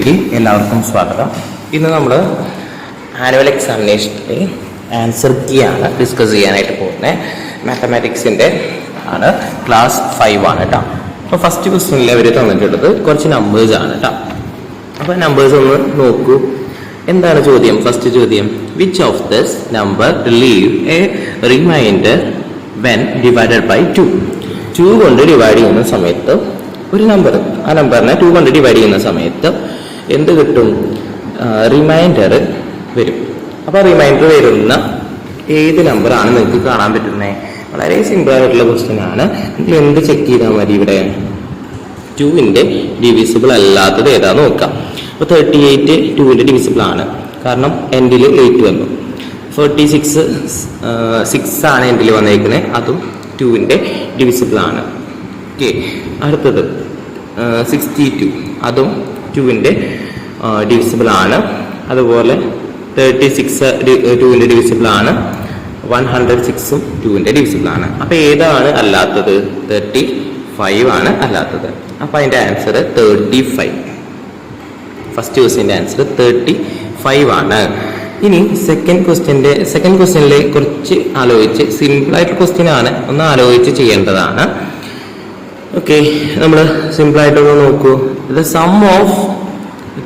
വീഡിയോയിലേക്ക് എല്ലാവർക്കും സ്വാഗതം. ഇന്ന് നമ്മൾ ആനുവൽ എക്സാമിനേഷനിലെ ആൻസർ കീ ആണ് ഡിസ്കസ് ചെയ്യാനായിട്ട് പോകുന്നത്. മാത്തമാറ്റിക്സിന്റെ ആണ്. ക്ലാസ് ഫൈവ് ആണ് കേട്ടോ അപ്പോൾ ഫസ്റ്റ് ക്വസ്റ്റ്യനിൽ അവർ തന്നിട്ടുള്ളത് കുറച്ച് നമ്പേഴ്സ് ആണ് കേട്ടോ അപ്പോൾ നമ്പേഴ്സ് ഒന്ന് നോക്കൂ. എന്താണ് ചോദ്യം? ഫസ്റ്റ് ചോദ്യം which of this number leave a reminder when divided by two two കൊണ്ട് ഡിവൈഡ് ചെയ്യുന്ന സമയത്ത് ഒരു നമ്പർ ആ നമ്പറിനെ ടു കൊണ്ട് ഡിവൈഡ് ചെയ്യുന്ന സമയത്ത് എന്ത് കിട്ടും? റിമൈൻഡർ വരും. അപ്പോൾ റിമൈൻഡർ വരുന്ന ഏത് നമ്പറാണ് നിങ്ങൾക്ക് കാണാൻ പറ്റുന്നത് വളരെ സിമ്പിൾ ആയിട്ടുള്ള ക്വസ്റ്റ്യൻ ആണ്. നിങ്ങൾ എന്ത് ചെക്ക് ചെയ്താൽ മതി ഇവിടെ? ടുവിന്റെ ഡിവിസിബിൾ അല്ലാത്തത് ഏതാ നോക്കാം. അപ്പോൾ തേർട്ടി എയ്റ്റ് ടുവിന്റെ ഡിവിസിബിൾ ആണ്. കാരണം എൻഡിൽ എയ്റ്റ് വന്നു. ഫോർട്ടി സിക്സ് സിക്സ് ആണ് എൻഡിൽ വന്നേക്കുന്നത് അതും ടുവിന്റെ ഡിവിസിബിൾ ആണ്. ഓക്കെ അടുത്തത് സിക്സ്റ്റി ടു അതും ടുവിന്റെ ഡിവിസിബിൾ ആണ്. അതുപോലെ തേർട്ടി സിക്സ് ടുവിന്റെ ഡിവിസിബിൾ ആണ്. വൺ ഹൺഡ്രഡ് സിക്സും ടുവിന്റെ ഡിവിസിബിൾ ആണ്. അപ്പോൾ ഏതാണ് അല്ലാത്തത്? തേർട്ടി ഫൈവ് ആണ് അല്ലാത്തത്. അപ്പോൾ അതിന്റെ ആൻസർ തേർട്ടി ഫൈവ് ഫസ്റ്റ് ക്വസ്റ്റിന്റെ ആൻസർ തേർട്ടി ഫൈവ് ആണ്. ഇനി സെക്കൻഡ് ക്വസ്റ്റ്യന്റെ സെക്കൻഡ് ക്വസ്റ്റ്യനിലെ കുറച്ച് ആലോചിച്ച് സിമ്പിൾ ആയിട്ടുള്ള ക്വസ്റ്റ്യൻ ആണ്. ഒന്ന് ആലോചിച്ച് ചെയ്യേണ്ടതാണ്. ഓക്കെ നമ്മൾ സിമ്പിളായിട്ടൊന്ന് നോക്കൂ. The sum of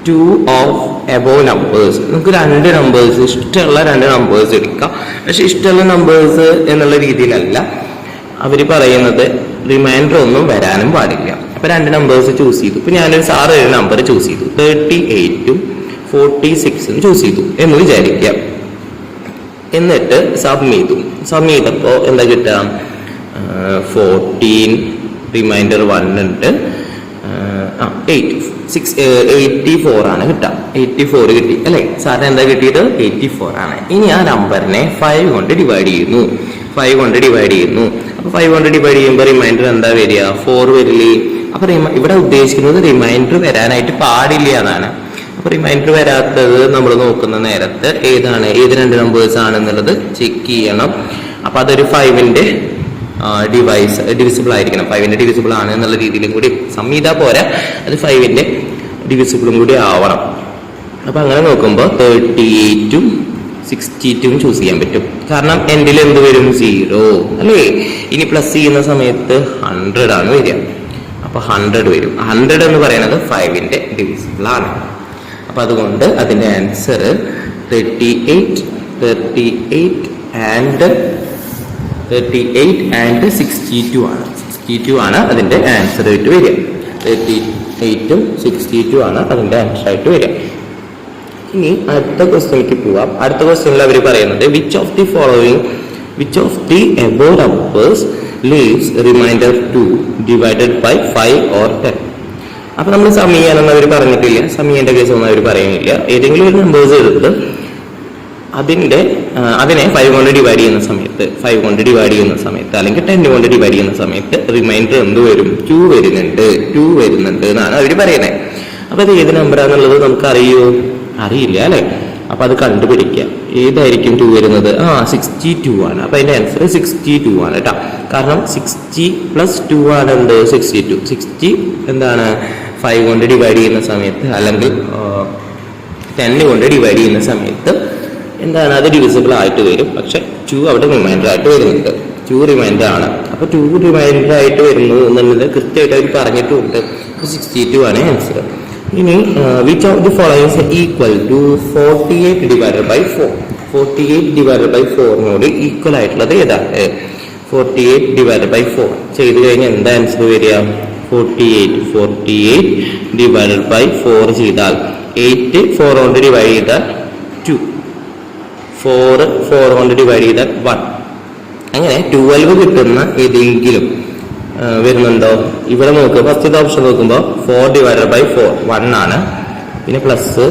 two of above numbers നമുക്ക് രണ്ട് നമ്പേഴ്സ് ഇഷ്ടമുള്ള രണ്ട് നമ്പേഴ്സ് എടുക്കാം. പക്ഷെ ഇഷ്ടമുള്ള നമ്പേഴ്സ് എന്നുള്ള രീതിയിലല്ല. അവർ പറയുന്നത് റിമൈൻഡർ ഒന്നും വരാനും പാടില്ല. അപ്പൊ രണ്ട് നമ്പേഴ്സ് ചൂസ് ചെയ്തു. ഇപ്പൊ ഞാനൊരു സാറ് ഒരു നമ്പർ ചൂസ് ചെയ്തു. തേർട്ടി എയ്റ്റും ഫോർട്ടി സിക്സും ചൂസ് ചെയ്തു എന്ന് വിചാരിക്കാം എന്നിട്ട് സബ് ചെയ്തു. സബ് ചെയ്തപ്പോൾ എന്താ കിട്ടുക? ഫോർട്ടീൻ റിമൈൻഡർ വൺ ഉണ്ട്. ആ എയ്റ്റ് സിക്സ് എയ്റ്റി ഫോർ ആണ് കിട്ടുക. എയ്റ്റി ഫോർ കിട്ടി അല്ലേ? സാറിന് എന്താ കിട്ടിയത്? എയ്റ്റി ഫോർ ആണ്. ഇനി ആ നമ്പറിനെ ഫൈവ് കൊണ്ട് ഡിവൈഡ് ചെയ്യുന്നു. ഫൈവ് കൊണ്ട് ഡിവൈഡ് ചെയ്യുന്നു. അപ്പൊ ഫൈവ് കൊണ്ട് ഡിവൈഡ് ചെയ്യുമ്പോൾ റിമൈൻഡർ എന്താ വരിക? ഫോർ വരില്ലേ? അപ്പൊ റിമ- ഇവിടെ ഉദ്ദേശിക്കുന്നത് റിമൈൻഡർ വരാനായിട്ട് പാടില്ല എന്നാണ്. അപ്പൊ റിമൈൻഡർ വരാത്തത് നമ്മൾ നോക്കുന്ന നേരത്ത് ഏതാണ്? ഏത് രണ്ട് നമ്പേഴ്സ് ആണെന്നുള്ളത് ചെക്ക് ചെയ്യണം. അപ്പൊ അതൊരു ഫൈവിന്റെ ഡിവൈസ് ഡിവിസിബിൾ ആയിരിക്കണം. ഫൈവിന്റെ ഡിവിസിബിൾ ആണ് എന്നുള്ള രീതിയിലും കൂടി സംഹിത പോരെ. അത് ഫൈവിന്റെ ഡിവിസിബിളും കൂടി ആവണം. അപ്പൊ അങ്ങനെ നോക്കുമ്പോൾ തേർട്ടി എയ്റ്റും സിക്സ്റ്റി ടൂം ചൂസ് ചെയ്യാൻ പറ്റും. കാരണം എൻഡിൽ എന്ത് വരും? സീറോ അല്ലേ? ഇനി പ്ലസ് ചെയ്യുന്ന സമയത്ത് ഹൺഡ്രഡ് ആണ് വരിക. അപ്പൊ ഹൺഡ്രഡ് വരും. ഹൺഡ്രഡ് എന്ന് പറയുന്നത് ഫൈവിന്റെ ഡിവിസിബിൾ ആണ്. അപ്പൊ അതുകൊണ്ട് അതിന്റെ answer thirty eight thirty eight and thirty eight and sixty two ആണ്. സിക്സ്റ്റി ടു ആണ് അതിന്റെ ആൻസർ ആയിട്ട് വരിക. തേർട്ടി എയ്റ്റും സിക്സ്റ്റി ടു ആണ് അതിന്റെ ആൻസർ ആയിട്ട് വരിക. ഇനി അടുത്ത ക്വസ്റ്റ്യനിലേക്ക് പോവാം. അടുത്ത ക്വസ്റ്റ്യനിൽ അവർ പറയുന്നത് which of the following which of the above numbers leaves reminder two divided by five or ten അപ്പൊ നമ്മൾ സമീയാനെന്ന് അവർ പറഞ്ഞിട്ടില്ല. സമീയന്റെ കേസ് ഒന്നും അവർ പറയുന്നില്ല. ഏതെങ്കിലും ഒരു നമ്പേഴ്സ് എടുത്ത് അതിന്റെ ആ, അതിനെ ഫൈവ് കൊണ്ട് ഡിവൈഡ് ചെയ്യുന്ന സമയത്ത് ഫൈവ് കൊണ്ട് ഡിവൈഡ് ചെയ്യുന്ന സമയത്ത് അല്ലെങ്കിൽ ടെൻ കൊണ്ട് ഡിവൈഡ് ചെയ്യുന്ന സമയത്ത് റിമൈൻഡർ എന്ത് വരും? ടു വരുന്നുണ്ട്. ടു വരുന്നുണ്ട് എന്നാണ് അവർ പറയുന്നത് അപ്പോൾ അത് ഏത് നമ്പറാന്നുള്ളത് നമുക്ക് അറിയോ അറിയില്ല അല്ലേ? അപ്പോൾ അത് കണ്ടുപിടിക്കുക ഏതായിരിക്കും ടു വരുന്നത്? ആ സിക്സ്റ്റി ടു ആണ്. അപ്പോൾ അതിന്റെ ആൻസർ സിക്സ്റ്റി ടു ആണ് കേട്ടോ കാരണം സിക്സ്റ്റി പ്ലസ് ടു ആണ് എന്ത് സിക്സ്റ്റി ടു സിക്സ്റ്റി എന്താണ്? ഫൈവ് കൊണ്ട് ഡിവൈഡ് ചെയ്യുന്ന സമയത്ത് അല്ലെങ്കിൽ ടെന്ന് കൊണ്ട് ഡിവൈഡ് ചെയ്യുന്ന സമയത്ത് എന്താണ്? അത് ഡിവിസിബിൾ ആയിട്ട് വരും. പക്ഷെ ടു അവിടെ റിമൈൻഡർ ആയിട്ട് വരുന്നുണ്ട്. ടു റിമൈൻഡർ ആണ്. അപ്പൊ ടു റിമൈൻഡർ ആയിട്ട് വരുന്നു എന്നുള്ളത് കൃത്യമായിട്ട് അവർ പറഞ്ഞിട്ടുണ്ട്. സിക്സ്റ്റി ടു ആണ് ആൻസർ ഇനി which of the followings equal to forty eight divided by four forty eight divided by ഫോറിനോട് equal ആയിട്ടുള്ളത് ഏതാണ്? Forty eight divided by four ചെയ്ത് കഴിഞ്ഞാൽ എന്താ ആൻസർ വരിക? Forty eight forty eight divided by four ചെയ്താൽ eight four കൊണ്ട് divide ചെയ്താൽ four four കൊണ്ട് ഡിവൈഡ് ചെയ്താൽ വൺ അങ്ങനെ ട്വൽവ് കിട്ടുന്ന ഏതെങ്കിലും വരുന്നുണ്ടോ? ഇവിടെ നോക്കുക ഫസ്റ്റത്തെ ഓപ്ഷൻ നോക്കുമ്പോൾ four divided by four one ആണ്. പിന്നെ plus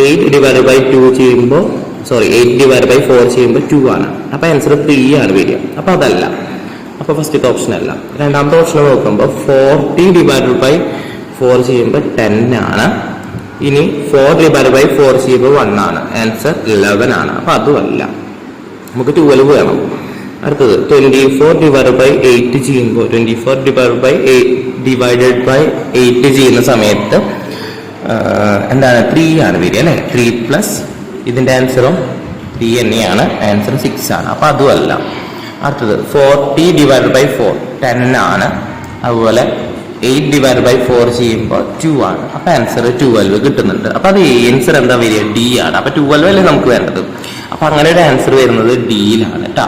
eight divided by two ചെയ്യുമ്പോൾ sorry eight divide by four ചെയ്യുമ്പോൾ ടു ആണ്. അപ്പൊ ആൻസർ ത്രീ ആണ് വരിക. അപ്പൊ അതല്ല. അപ്പൊ ഫസ്റ്റത്തെ ഓപ്ഷൻ അല്ല. രണ്ടാമത്തെ ഓപ്ഷൻ നോക്കുമ്പോൾ ഫോർട്ടി ഡിവൈഡഡ് ബൈ ഫോർ ചെയ്യുമ്പോൾ ടെൻ ആണ്. ഇനി ഫോർ ഡിവൈഡ് ബൈ ഫോർ ചെയ്യുമ്പോൾ വൺ ആണ്. ആൻസർ ഇലവൻ ആണ്. അപ്പൊ അതുമല്ല. നമുക്ക് ട്വൽവ് വേണം. അടുത്തത് twenty four divide by eight ചെയ്യുമ്പോൾ twenty four divide by divided by eight ചെയ്യുന്ന സമയത്ത് എന്താണ്? ത്രീ ആണ് വരിക അല്ലെ? ത്രീ പ്ലസ് ഇതിന്റെ ആൻസറും ത്രീ തന്നെയാണ്. ആൻസർ സിക്സ് ആണ്. അപ്പൊ അതുമല്ല. അടുത്തത് forty divide by four ten ആണ്. അതുപോലെ എയ്റ്റ് ഡിവൈഡ് ബൈ ഫോർ ചെയ്യുമ്പോൾ ടു ആണ്. അപ്പൊ ആൻസർ ട്വൽവ് കിട്ടുന്നുണ്ട്. അപ്പൊ അത് ആൻസർ എന്താ വരിക? ഡി ആണ്. അപ്പൊ ട്വൽവ് അല്ലേ നമുക്ക് വേണ്ടത്? അപ്പൊ അങ്ങനെ ഒരു ആൻസർ വരുന്നത് ഡിയിലാണ് കേട്ടോ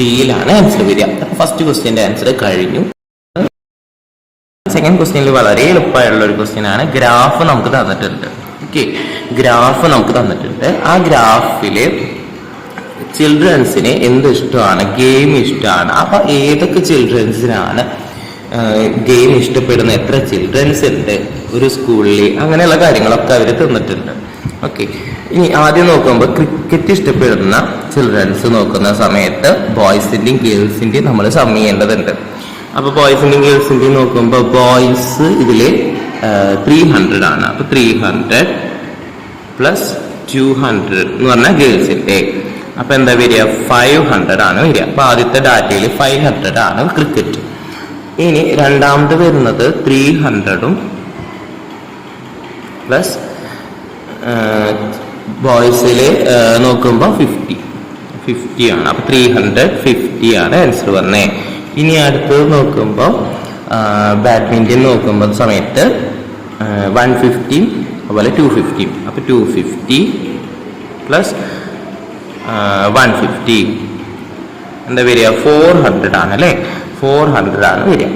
ഡിയിലാണ് ആൻസർ വരിക. ഫസ്റ്റ് ക്വസ്റ്റ്യന്റെ ആൻസർ കഴിഞ്ഞു. സെക്കൻഡ് ക്വസ്റ്റ്യനിൽ വളരെ എളുപ്പമായുള്ള ഒരു ക്വസ്റ്റ്യൻ ആണ്. ഗ്രാഫ് നമുക്ക് തന്നിട്ടുണ്ട്. ഓക്കെ ഗ്രാഫ് നമുക്ക് തന്നിട്ടുണ്ട്. ആ ഗ്രാഫിൽ ചിൽഡ്രൻസിന് എന്ത് ഇഷ്ടമാണ്? ഗെയിം ഇഷ്ടമാണ് അപ്പൊ ഏതൊക്കെ ചിൽഡ്രൻസിനാണ് ഗെയിം ഇഷ്ടപ്പെടുന്ന എത്ര ചിൽഡ്രൻസ് ഉണ്ട് ഒരു സ്കൂളിൽ അങ്ങനെയുള്ള കാര്യങ്ങളൊക്കെ അവർ തന്നിട്ടുണ്ട്. ഓക്കെ ഇനി ആദ്യം നോക്കുമ്പോൾ ക്രിക്കറ്റ് ഇഷ്ടപ്പെടുന്ന ചിൽഡ്രൻസ് നോക്കുന്ന സമയത്ത് ബോയ്സിന്റെയും ഗേൾസിന്റെയും നമ്മൾ സം ചെയ്യേണ്ടതുണ്ട്. അപ്പോൾ ബോയ്സിന്റെയും ഗേൾസിന്റെയും നോക്കുമ്പോൾ ബോയ്സ് ഇതിൽ ത്രീ ഹൺഡ്രഡ് ആണ്. അപ്പോൾ three hundred plus two hundred എന്ന് പറഞ്ഞാൽ ഗേൾസിന്റെ അപ്പോൾ എന്താ വരിക? ഫൈവ് ഹൺഡ്രഡ് ആണ് വരിക. അപ്പോൾ ആദ്യത്തെ ഡാറ്റയിൽ ഫൈവ് ഹൺഡ്രഡ് ആണ് ക്രിക്കറ്റ് ഇനി രണ്ടാമത് വരുന്നത് ത്രീ ഹൺഡ്രഡും പ്ലസ് ബോയ്സിൽ നോക്കുമ്പോൾ ഫിഫ്റ്റി ഫിഫ്റ്റി ആണ്. അപ്പൊ ത്രീ ഹൺഡ്രഡ് ഫിഫ്റ്റി ആണ് ആൻസർ വന്നേ. ഇനി അടുത്തത് നോക്കുമ്പോൾ ബാഡ്മിന്റൺ നോക്കുമ്പോൾ സമയത്ത് വൺ ഫിഫ്റ്റി അതുപോലെ ടു ഫിഫ്റ്റി അപ്പൊ two fifty plus one fifty എന്താ വരിക? ഫോർ ഹൺഡ്രഡ് ആണ് അല്ലേ? ഫോർ ഹൺഡ്രഡ് ആണ് വരിക.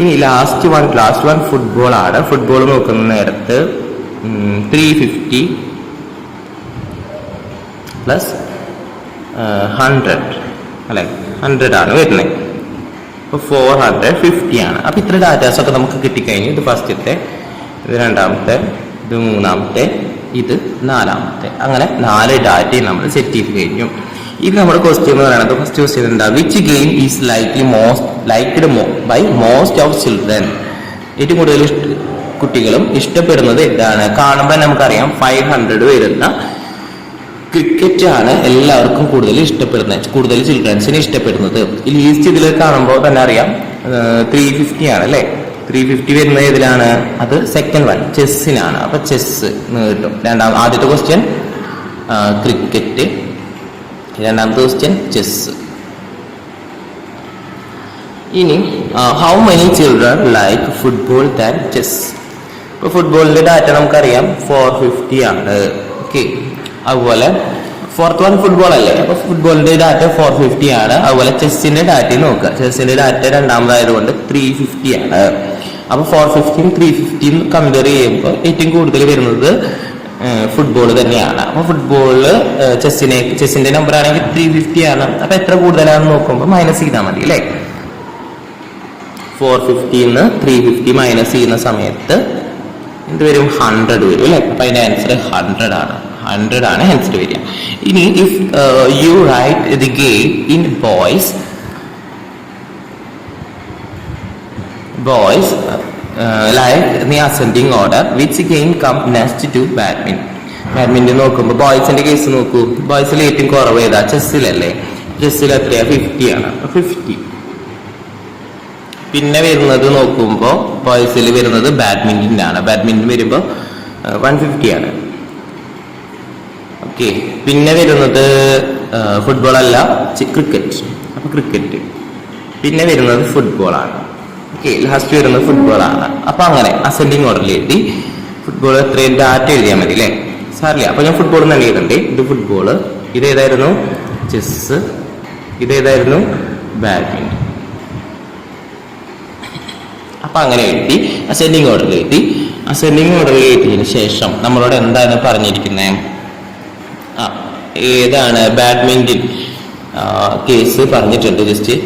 ഇനി last one last one football ആണ്. ഫുട്ബോൾ നോക്കുന്ന നേരത്ത് ത്രീ ഫിഫ്റ്റി പ്ലസ് ഹൺഡ്രഡ് അല്ലെ? ഹൺഡ്രഡ് ആണ് വരുന്നത് അപ്പോൾ ഫോർ ഹൺഡ്രഡ് ഫിഫ്റ്റി ആണ്. അപ്പോൾ ഇത്ര ഡാറ്റാസൊക്കെ നമുക്ക് കിട്ടിക്കഴിഞ്ഞു ഇത് ഫസ്റ്റത്തെ ഇത് രണ്ടാമത്തെ ഇത് മൂന്നാമത്തെ ഇത് നാലാമത്തെ. അങ്ങനെ നാല് ഡാറ്റയും നമ്മൾ സെറ്റ് ചെയ്ത് കഴിഞ്ഞു. ഇത് നമ്മുടെ ക്വസ്റ്റ്യൻ എന്ന് പറയുന്നത്. ഫസ്റ്റ് ക്വസ്റ്റ്യൻ എന്താ which game is likely most liked by most of children ഏറ്റവും കൂടുതൽ കുട്ടികളും ഇഷ്ടപ്പെടുന്നത് എന്താണ് കാണുമ്പോൾ നമുക്കറിയാം ഫൈവ് ഹൺഡ്രഡ് വരുന്ന ക്രിക്കറ്റ് ആണ് എല്ലാവർക്കും കൂടുതൽ ഇഷ്ടപ്പെടുന്നത് കൂടുതൽ ചിൽഡ്രൻസിന് ഇഷ്ടപ്പെടുന്നത്. ലീസ്റ്റ് ഇതിൽ കാണുമ്പോൾ തന്നെ അറിയാം ത്രീ ഫിഫ്റ്റി ആണ് അല്ലേ? ത്രീ ഫിഫ്റ്റി വരുന്നത് ഏതിലാണ്? അത് സെക്കൻഡ് വൺ ചെസ്സിനാണ് അപ്പൊ ചെസ് കിട്ടും. രണ്ടാം ആദ്യത്തെ ക്വസ്റ്റ്യൻ ക്രിക്കറ്റ് രണ്ടാമത്തെ ക്വസ്റ്റ്യൻ ചെസ് ഇനി how many children like football than chess ഇപ്പൊ ഫുട്ബോളിന്റെ ഡാറ്റ നമുക്കറിയാം. ഫോർ ഫിഫ്റ്റി ആണ്. ഓക്കെ അതുപോലെ ഫോർത്ത് വൺ ഫുട്ബോൾ അല്ലേ? അപ്പൊ ഫുട്ബോളിന്റെ ഡാറ്റ ഫോർ ഫിഫ്റ്റി ആണ്. അതുപോലെ ചെസ്സിന്റെ ഡാറ്റ നോക്കുക. ചെസ്സിന്റെ ഡാറ്റ രണ്ടാമതായതുകൊണ്ട് ത്രീ ഫിഫ്റ്റി ആണ്. അപ്പൊ ഫോർ ഫിഫ്റ്റിയും ത്രീ ഫിഫ്റ്റിയും കമ്പയർ ചെയ്യുമ്പോൾ ഏറ്റവും കൂടുതൽ വരുന്നത് ഫുട്ബോൾ തന്നെയാണ്. അപ്പൊ ഫുട്ബോളിൽ ചെസ്സിനെ ചെസ്സിന്റെ നമ്പർ ആണെങ്കിൽ ത്രീ ഫിഫ്റ്റി ആണ്. അപ്പൊ എത്ര കൂടുതലാണെന്ന് നോക്കുമ്പോൾ മൈനസ് ചെയ്താൽ മതി അല്ലേ? ഫോർ ഫിഫ്റ്റിന്ന് ത്രീ ഫിഫ്റ്റി മൈനസ് ചെയ്യുന്ന സമയത്ത് എന്ത് വരും? ഹൺഡ്രഡ് വരും അല്ലേ? അപ്പൊ അതിന്റെ ആൻസർ ഹൺഡ്രഡ് ആണ്. ഹൺഡ്രഡ് ആണ് ആൻസർ വരിക. ഇനി if you write the game in boys boys like the ascending order which game come next to ബാഡ്മിൻ badminton നോക്കുമ്പോൾ ബോയ്സിന്റെ കേസ് നോക്കൂ. ബോയ്സിൽ ഏറ്റവും കുറവ് ഏതാ? ചെസ്സിലല്ലേ ചെസ്സിൽ എത്രയാ? ഫിഫ്റ്റി ആണ്. ഫിഫ്റ്റി പിന്നെ വരുന്നത് നോക്കുമ്പോൾ ബോയ്സിൽ വരുന്നത് ബാഡ്മിന്റൺ ആണ്. ബാഡ്മിന്റൺ വരുമ്പോൾ വൺ ഫിഫ്റ്റി ആണ്. ഓക്കെ പിന്നെ വരുന്നത് ഫുട്ബോൾ അല്ല ക്രിക്കറ്റ് അപ്പൊ ക്രിക്കറ്റ് പിന്നെ വരുന്നത് ഫുട്ബോൾ ആണ്. ഓക്കെ ലാസ്റ്റ് വരുന്നത് ഫുട്ബോളാണ് അപ്പൊ അങ്ങനെ അസെൻഡിങ് ഓർഡറിൽ എഴുതി ഫുട്ബോൾ എത്രയും ഡാറ്റ എഴുതിയാൽ മതി അല്ലേ സാറില്ല? അപ്പൊ ഞാൻ ഫുട്ബോൾ തന്നെ എഴുതണ്ടേ? ഇത് ഫുട്ബോൾ ഇതേതായിരുന്നു? ചെസ് ഇതേതായിരുന്നു? ബാഡ്മിന്റൺ അപ്പൊ അങ്ങനെ എഴുതി അസെൻഡിങ് ഓർഡറിൽ എഴുതി. അസെൻഡിങ് ഓർഡറിൽ എഴുതിയതിനു ശേഷം നമ്മളോട് എന്താണ് പറഞ്ഞിരിക്കുന്നത് ആ ഏതാണ് ബാഡ്മിന്റൺ കേസ് പറഞ്ഞിട്ടുണ്ട് ജസ്റ്റ്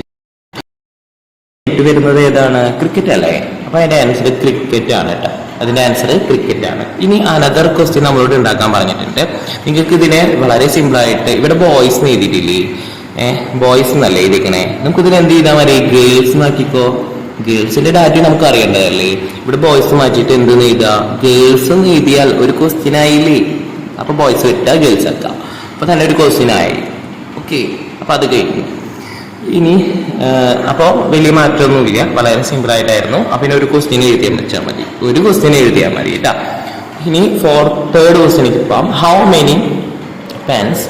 വരുന്നത് ഏതാണ്? ക്രിക്കറ്റ് അല്ലേ? അപ്പൊ അതിന്റെ ആൻസർ ക്രിക്കറ്റ് ആണ് കേട്ടോ. അതിന്റെ ആൻസർ ക്രിക്കറ്റ് ആണ്. ഇനി അനദർ ക്വസ്റ്റ്യൻ നമ്മളോട് ഉണ്ടാക്കാൻ പറഞ്ഞിട്ടുണ്ട്. നിങ്ങൾക്ക് ഇതിനെ വളരെ സിമ്പിൾ ആയിട്ട് ഇവിടെ ബോയ്സ് എന്ന് എഴുതിയിട്ടില്ലേ? ഏഹ് ബോയ്സ് എന്നല്ലേ എഴുതിക്കണേ നമുക്ക് ഇതിന് എന്ത് ചെയ്താൽ മതി? ഗേൾസ് എന്നാക്കിക്കോ ഗേൾസിന്റെ ഡാറ്റ നമുക്ക് അറിയേണ്ടതല്ലേ? ഇവിടെ ബോയ്സ് മാറ്റിയിട്ട് എന്ത് എഴുതുക ഗേൾസ് എന്ന് എഴുതിയാൽ ഒരു ക്വസ്റ്റ്യൻ ആയില്ലേ? അപ്പൊ ബോയ്സ് വിട്ടാൽ ഗേൾസ് ആക്കാം. അപ്പൊ തന്നെ ഒരു ക്വസ്റ്റ്യൻ ആയി. ഓക്കെ അപ്പൊ അത് കഴിഞ്ഞു. ഇനി അപ്പോൾ വലിയ മാറ്റമൊന്നുമില്ല. വളരെ സിമ്പിൾ ആയിട്ടായിരുന്നു അപ്പൊ ഇനി ഒരു ക്വസ്റ്റ്യൻ എഴുതിയാൽ വെച്ചാൽ മതി. ഒരു ക്വസ്റ്റ്യൻ എഴുതിയാൽ മതി കേട്ടാ. ഇനി ഫോർ തേർഡ് ക്വസ്റ്റ്യൻ ഇപ്പം how many pens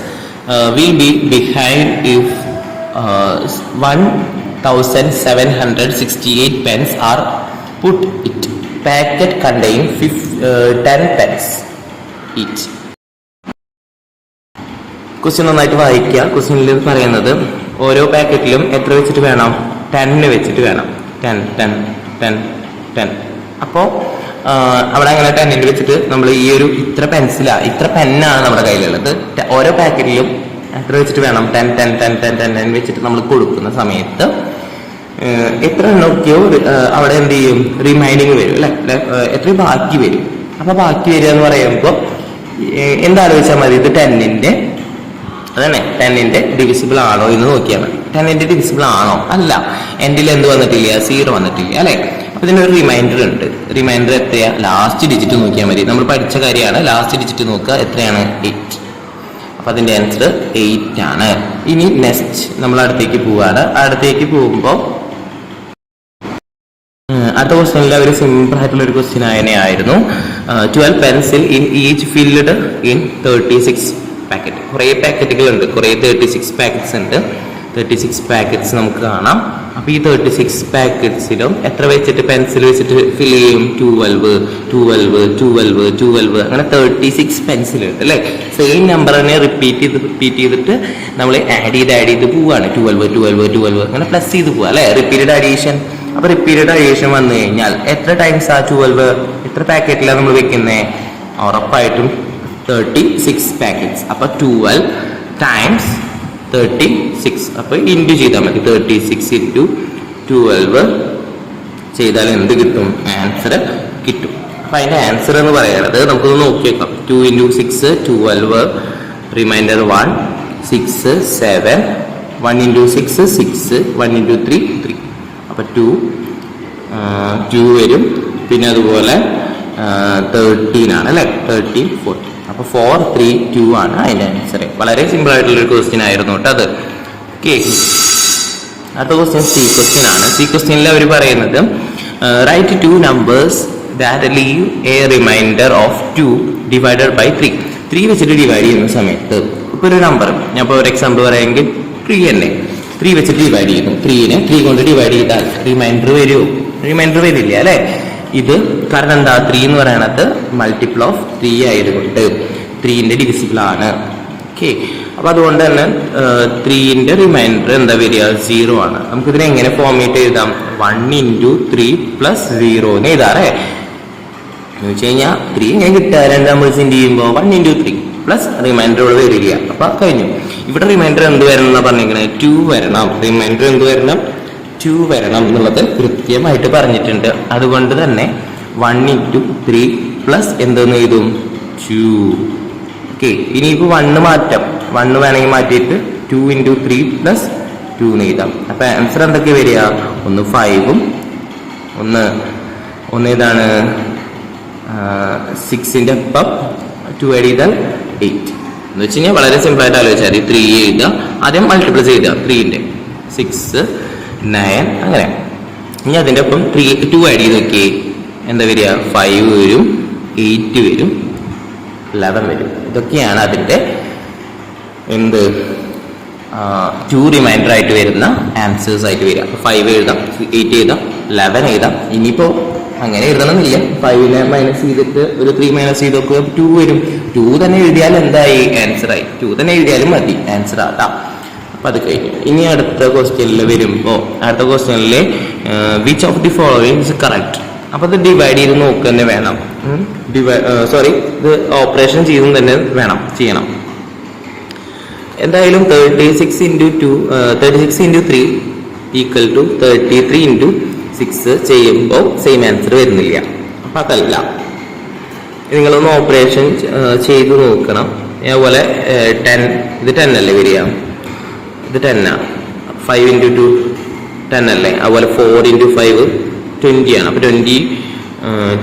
will be behind if one thousand seven hundred sixty eight pens are put it packet contain ഫിഫ് ten pens each question നന്നായിട്ട് വായിക്കുക. ക്വസ്റ്റ്യനിൽ പറയുന്നത് ഓരോ പാക്കറ്റിലും എത്ര വെച്ചിട്ട് വേണം? ടെന്ന് വെച്ചിട്ട് വേണം. ടെൻ ടെൻ ടെൻ ടെൻ അപ്പോൾ അവിടെ അങ്ങനെ ടെന്നിൽ വെച്ചിട്ട് നമ്മൾ ഈ ഒരു ഇത്ര പെൻസിലാ ഇത്ര പെന്നാണ് നമ്മുടെ കയ്യിലുള്ളത്. ഓരോ പാക്കറ്റിലും എത്ര വെച്ചിട്ട് വേണം? Ten ten ten ten ten ten വെച്ചിട്ട് നമ്മൾ കൊടുക്കുന്ന സമയത്ത് എത്ര എണ്ണൊക്കെയോ ഏഹ്, അവിടെ എന്ത് ചെയ്യും? റിമൈൻഡിങ് വരും അല്ലെ? എത്ര ബാക്കി വരും. അപ്പൊ ബാക്കി വരിക എന്ന് പറയുമ്പോൾ എന്താലോചിച്ചാൽ മതി? ഇത് ടെന്നിന്റെ അതന്നെ ടെന്നിന്റെ ഡിവിസിബിൾ ആണോ എന്ന് നോക്കിയാണ്. ടെന്നിന്റെ ഡിവിസിബിൾ ആണോ? അല്ല. എൻഡിൽ എന്ത് വന്നിട്ടില്ല? സീറോ വന്നിട്ടില്ല അല്ലെ? അപ്പൊ ഇതിനൊരു റിമൈൻഡർ ഉണ്ട്. റിമൈൻഡർ എത്രയാ? ലാസ്റ്റ് ഡിജിറ്റ് നോക്കിയാൽ മതി. നമ്മൾ പഠിച്ച കാര്യമാണ്. ലാസ്റ്റ് ഡിജിറ്റ് നോക്കുക. എത്രയാണ്? എയ്റ്റ് അപ്പൊ അതിന്റെ ആൻസർ എയ്റ്റ് ആണ്. ഇനി നെക്സ്റ്റ് നമ്മൾ അടുത്തേക്ക് പോവാണ്. അടുത്തേക്ക് പോകുമ്പോൾ അടുത്ത ക്വസ്റ്റ്യനിൽ അവർ സിമ്പിൾ ആയിട്ടുള്ള ഒരു ക്വസ്റ്റ്യൻ ആയിരുന്നു twelve pencil in each field in thirty six packet കുറേ പാക്കറ്റുകളുണ്ട് കുറേ തേർട്ടി സിക്സ് പാക്കറ്റ്സ് ഉണ്ട്. തേർട്ടി സിക്സ് പാക്കറ്റ്സ് നമുക്ക് കാണാം. അപ്പോൾ ഈ തേർട്ടി സിക്സ് പാക്കറ്റ്സിലും എത്ര വെച്ചിട്ട് പെൻസിൽ വെച്ചിട്ട് ഫിൽ ചെയ്യും? ട്വൽവ് ട്വൽവ് ട്വൽവ് ട്വൽവ് അങ്ങനെ തേർട്ടി സിക്സ് പെൻസിൽ ഉണ്ട് അല്ലേ? സെയിം നമ്പർ തന്നെ റിപ്പീറ്റ് ചെയ്ത് റിപ്പീറ്റ് ചെയ്തിട്ട് നമ്മൾ ആഡ് ചെയ്ത് ആഡ് ചെയ്ത് പോവുകയാണ് ട്വൽവ് ട്വൽവ് ട്വൽവ് അങ്ങനെ പ്ലസ് ചെയ്ത് പോവുക അല്ലേ? റിപ്പീറ്റഡ് അഡീഷൻ അപ്പോൾ റിപ്പീറ്റഡ് അഡീഷൻ വന്നു കഴിഞ്ഞാൽ എത്ര ടൈംസ് ആ ട്വൽവ് എത്ര പാക്കറ്റിലാണ് നമ്മൾ വെക്കുന്നത് ഉറപ്പായിട്ടും തേർട്ടി സിക്സ് പാക്കറ്റ്സ് അപ്പൊ ട്വൽവ് ടൈംസ് തേർട്ടി സിക്സ് അപ്പൊ ഇന്റു ചെയ്താൽ മതി. തേർട്ടി സിക്സ് ഇന്റു ട്വൽവ് ചെയ്താൽ എന്ത് കിട്ടും? ആൻസർ കിട്ടും. അപ്പൊ അതിന്റെ ആൻസർ എന്ന് പറയുന്നത് നമുക്കൊന്ന് നോക്കിയേക്കാം. Two into six twelve remainder one six seven one into six six one into three three അപ്പൊ ടു ടു വരും. പിന്നെ അതുപോലെ തേർട്ടീൻ ആണ് അല്ലെ? തേർട്ടീൻ ഫോർട്ടീൻ അപ്പൊ ഫോർ ത്രീ ടു ആണ് അതിന്റെ ആൻസർ വളരെ സിമ്പിൾ ആയിട്ടുള്ള ഒരു ക്വസ്റ്റ്യൻ ആയിരുന്നു കേട്ടോ അത്. ഓക്കെ അടുത്ത ക്വസ്റ്റ്യൻ സി ക്വസ്റ്റ്യൻ ആണ്. സി ക്വസ്റ്റ്യനിൽ അവർ പറയുന്നത് write two numbers that leave a remainder of two divided by three three വെച്ചിട്ട് ഡിവൈഡ് ചെയ്യുന്ന സമയത്ത് ഇപ്പൊ ഒരു നമ്പർ ഞാൻ ഇപ്പോൾ ഒരു എക്സാമ്പിൾ പറയുമെങ്കിൽ ത്രീ തന്നെ ത്രീ വെച്ചിട്ട് ഡിവൈഡ് ചെയ്യുന്നു. ത്രീനെ ത്രീ കൊണ്ട് ഡിവൈഡ് ചെയ്താൽ റിമൈൻഡർ വരുമോ റിമൈൻഡർ വരില്ല അല്ലെ? ഇത് കാരണം എന്താ ത്രീ എന്ന് പറയണത് മൾട്ടിപ്പിൾ ഓഫ് ത്രീ ആയതുകൊണ്ട് ത്രീന്റെ ഡിവിസിബിൾ ആണ്. ഓക്കെ അപ്പൊ അതുകൊണ്ട് തന്നെ ത്രീന്റെ റിമൈൻഡർ എന്താ വരിക? സീറോ ആണ്. നമുക്കിതിനെ എങ്ങനെ ഫോർമേറ്റ് എഴുതാം? One into three plus zero എന്ന് എഴുതാറേ. എന്ന് വെച്ച് കഴിഞ്ഞാൽ ത്രീ ഞാൻ കിട്ടുക. രണ്ട് നമ്പേഴ്സ് ഇന്റ് ചെയ്യുമ്പോൾ one into three plus remainder വരിക. അപ്പൊ കഴിഞ്ഞു. ഇവിടെ റിമൈൻഡർ എന്ത് വരണം എന്നാ പറഞ്ഞിരിക്കുന്നത് ടു വരണം. റിമൈൻഡർ എന്ത് വരണം? ടു വരണം എന്നുള്ളത് കൃത്യമായിട്ട് പറഞ്ഞിട്ടുണ്ട്. അതുകൊണ്ട് തന്നെ വൺ ഇന്റു ത്രീ പ്ലസ് എന്തെന്ന് എഴുതും? ടു ഓക്കെ ഇനിയിപ്പോൾ വണ്ണ് മാറ്റാം. വണ്ണ് വേണമെങ്കിൽ മാറ്റിയിട്ട് two into three plus two എന്ന് എഴുതാം. അപ്പം ആൻസർ എന്തൊക്കെ വരിക? ഒന്ന് ഫൈവും ഒന്ന് ഒന്ന് ഇതാണ് സിക്സിന്റെ ഒപ്പം ടു ആഡ് ചെയ്താൽ എയ്റ്റ് എന്ന് വെച്ച് കഴിഞ്ഞാൽ വളരെ സിമ്പിളായിട്ട് ആലോചിച്ചാൽ മതി. ത്രീ എഴുതുക ആദ്യം മൾട്ടിപ്ലൈ ചെയ്താൽ ത്രീന്റെ സിക്സ് നയൻ അങ്ങനെ. ഇനി അതിന്റെ ഒപ്പം ത്രീ ടു ആഡ് ചെയ്ത് നോക്കിയേ. എന്താ വരിക? ഫൈവ് വരും എയ്റ്റ് വരും ലെവൻ വരും. ഇതൊക്കെയാണ് അതിന്റെ എന്ത്? ടു റിമൈൻഡർ ആയിട്ട് വരുന്ന ആൻസേഴ്സ് ആയിട്ട് വരിക. ഫൈവ് എഴുതാം എയ്റ്റ് എഴുതാം ലെവൻ എഴുതാം. ഇനിയിപ്പോൾ അങ്ങനെ എഴുതണമെന്നില്ല. ഫൈവിനെ മൈനസ് ചെയ്തിട്ട് ഒരു ത്രീ മൈനസ് ചെയ്ത് നോക്കുക. ടു വരും. ടു തന്നെ എഴുതിയാൽ എന്തായി? ആൻസർ ആയി. ടു തന്നെ എഴുതിയാലും മതി. ആൻസർ ആട്ടാം അപ്പൊ അത് കഴിഞ്ഞു. ഇനി അടുത്ത ക്വസ്റ്റ്യനിൽ വരുമ്പോൾ അടുത്ത ക്വസ്റ്റ്യനിൽ which of the following is correct അപ്പം അത് ഡിവൈഡ് ചെയ്ത് നോക്കുക തന്നെ വേണം. സോറി ഇത് ഓപ്പറേഷൻ ചെയ്തും തന്നെ വേണം ചെയ്യണം. എന്തായാലും thirty six into two thirty six into three equal to thirty three into six ചെയ്യുമ്പോൾ സെയിം ആൻസർ വരുന്നില്ല. അപ്പം അതല്ല. നിങ്ങളൊന്ന് ഓപ്പറേഷൻ ചെയ്ത് നോക്കണം. അതുപോലെ ടെൻ ഇത് ടെൻ അല്ലേ വരിക? ഇത് ടെന്നാ ഫൈവ് ഇന്റു ടു ടെൻ അല്ലേ? അതുപോലെ ഫോർ ഇന്റു ഫൈവ് ട്വന്റി ആണ്. അപ്പോൾ twenty